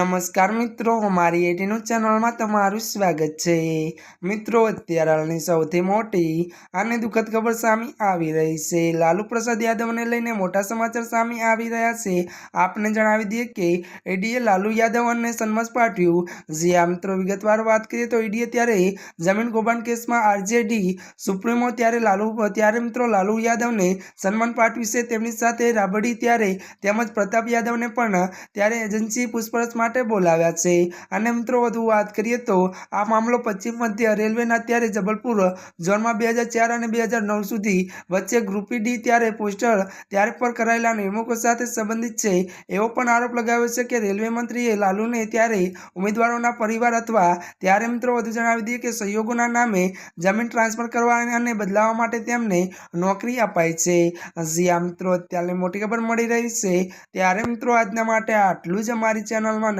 નમસ્કાર મિત્રો, અમારી એટીનું ચેનલમાં તમારું સ્વાગત છે. મિત્રો, અત્યારે હાલની સૌથી મોટી અને દુઃખદ ખબર સામે આવી રહી છે. લાલુ પ્રસાદ યાદવને લઈને મોટા સમાચાર સામે આવી રહ્યા છે. આપને જણાવી દઈએ કે ઈડીએ લાલુ યાદવ અને સન્મત પાઠવ્યું જે આ મિત્રો વિગતવાર વાત કરીએ તો ઈડીએ ત્યારે જમીન કૌભાંડ કેસમાં આરજેડી સુપ્રીમો ત્યારે લાલુ, ત્યારે મિત્રો લાલુ યાદવને સન્માન પાઠવ્યું છે. તેમની સાથે રાબડી ત્યારે તેમજ પ્રતાપ યાદવને પણ ત્યારે એજન્સી પૂછપરછ માટે બોલાવ્યા છે. અને મિત્રો, વધુ વાત કરીએ તો આ મામલો પશ્ચિમ મધ્ય રેલવેના ત્યારે જબલપુર ઝોનમાં બે હજાર ચાર અને બે હજાર નવ સુધી વચ્ચે ગ્રુપી ડી ત્યારે પોસ્ટર ત્યારે પર કરાયેલા નિયમકો સાથે સંબંધિત છે. એવો પણ આરોપ લગાવ્યો છે કે રેલવે મંત્રીએ લાલુને ત્યારે ઉમેદવારોના પરિવાર અથવા ત્યારે મિત્રો વધુ જણાવી દઈએ કે સહયોગોના નામે જમીન ટ્રાન્સફર કરવા અને બદલાવવા માટે તેમને નોકરી અપાઈ છે. આ મિત્રો અત્યારે મોટી ખબર મળી રહી છે. ત્યારે મિત્રો, આજના માટે આટલું જ અમારી ચેનલમાં.